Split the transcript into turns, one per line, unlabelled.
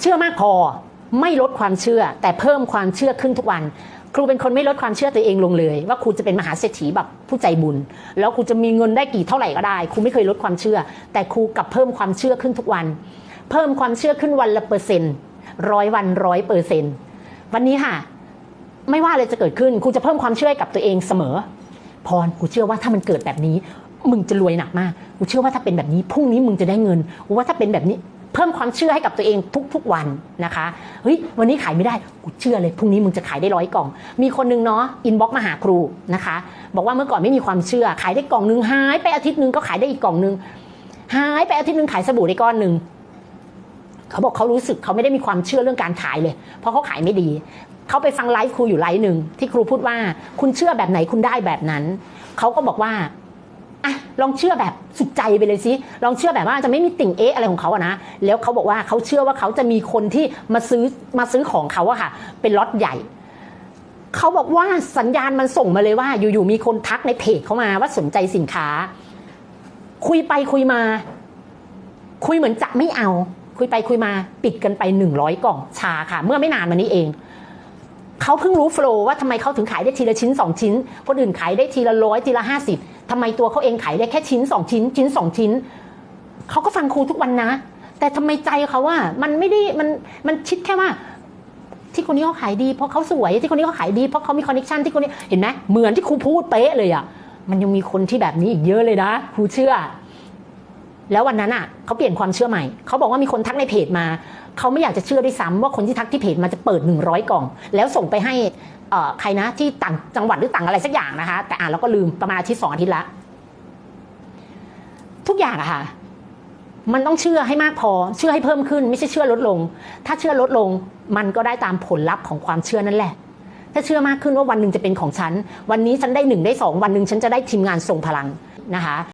เชื่อมากพอไม่ลดความเชื่อ แต่เพิ่มความเชื่อขึ้นทุกวัน ครูเป็นคนไม่ลดความเชื่อตัวเองลงเลย ว่าครูจะเป็นมหาเศรษฐีแบบผู้ใจบุญ แล้วครูจะมีเงินได้กี่เท่าไหร่ก็ได้ ครูไม่เคยลดความเชื่อ แต่ครูกลับเพิ่มความเชื่อขึ้นทุกวัน เพิ่มความเชื่อขึ้นวันละเปอร์เซ็นต์ร้อยวันร้อยเปอร์เซ็นต์วันนี้ค่ะ ไม่ว่าอะไรจะเกิดขึ้นครูจะเพิ่มความเชื่อให้กับตัวเองเสมอ พรกูเชื่อว่าถ้ามันเกิดแบบนี้มึงจะรวยหนักมาก กูเชื่อว่าถ้าเป็นแบบนี้พรุ่งนี้มึงจะได้เงินว่าถ้าเป็นแบบนี้ พิ่มความเชื่อให้กับตัวเองทุกๆวันนะคะเฮ้ยวันนี้ขายไม่ได้กูเชื่อเลยพรุ่งนี้มึงจะขายได้ร้อยกล่อง มีคนนึงเนาะอินบ็อกมาหาครูนะคะ บอกว่าเมื่อก่อนไม่มีความเชื่อ ขายได้กล่องนึงหายไปอาทิตย์นึงก็ขายได้อีกกล่องนึงหายไปอาทิตย์นึงขายสบู่ได้ก้อนหนึ่งเขาบอกเขารู้สึกเขาไม่ได้มีความเชื่อเรื่องการขายเลย เพราะเขาขายไม่ดีเขาไปฟังไลฟ์ครูอยู่ไลฟ์หนึ่งที่ครูพูดว่า คุณเชื่อแบบไหนคุณได้แบบนั้นเขาก็บอกว่า อะลองเชื่อแบบสุดใจไปเลยสิลองเชื่อแบบว่าจะไม่มีติ่งเอ๊ะอะไรของเขาอะนะแล้วเขาบอกว่าเขาเชื่อว่าเขาจะมีคนที่มาซื้อมาซื้อของเขาอะค่ะ เป็นล็อตใหญ่เขาบอกว่าสัญญาณมันส่งมาเลยว่า อยู่ๆมีคนทักในเพจเขามาว่าสนใจสินค้า คุยไปคุยมา คุยเหมือนจะไม่เอา คุยไปคุยมาปิดกันไปหนึ่งร้อยกล่องชาค่ะ เมื่อไม่นานมานี้เองเขาเพิ่งรู้โฟลว์ว่าทำไมเขาถึงขายได้ทีละชิ้นสองชิ้น คนอื่นขายได้ทีละร้อยทีละห้าสิบ ทำไมตัวเขาเองขายได้แค่ชิ้นสองชิ้น ชิ้นสองชิ้นเขาก็ฟังครูทุกวันนะ แต่ทำไมใจเขาว่ามันไม่ได้มันมันคิดแค่ว่า ที่คนนี้เขาขายดีเพราะเขาสวยที่คนนี้เขาขายดีเพราะเขามีคอนเนคชันที่คนนี้เห็นไหมเหมือนที่ครูพูดเป๊ะเลยอะมันยังมีคนที่แบบนี้อีกเยอะเลยนะครูเชื่อ แล้ววันนั้นอะเขาเปลี่ยนความเชื่อใหม่เขาบอกว่ามีคนทักในเพจมาเขาไม่อยากจะเชื่อด้วยซ้ำว่าคนที่ทักที่เพจมาจะเปิด 100 กล่อง แล้วส่งไปให้ ใครนะที่ต่างจังหวัดหรือต่างอะไรสักอย่างนะคะ แต่อ่านแล้วก็ลืมประมาณอาทิตย์สองอาทิตย์ละทุกอย่างอะค่ะ มันต้องเชื่อให้มากพอ เชื่อให้เพิ่มขึ้น ไม่ใช่เชื่อลดลง ถ้าเชื่อลดลงมันก็ได้ตามผลลัพธ์ของความเชื่อนั่นแหละ ถ้าเชื่อมากขึ้นว่าวันหนึ่งจะเป็นของฉัน วันนี้ฉันได้หนึ่งได้สองวันหนึ่งฉันจะได้ทีมงานทรงพลังนะคะ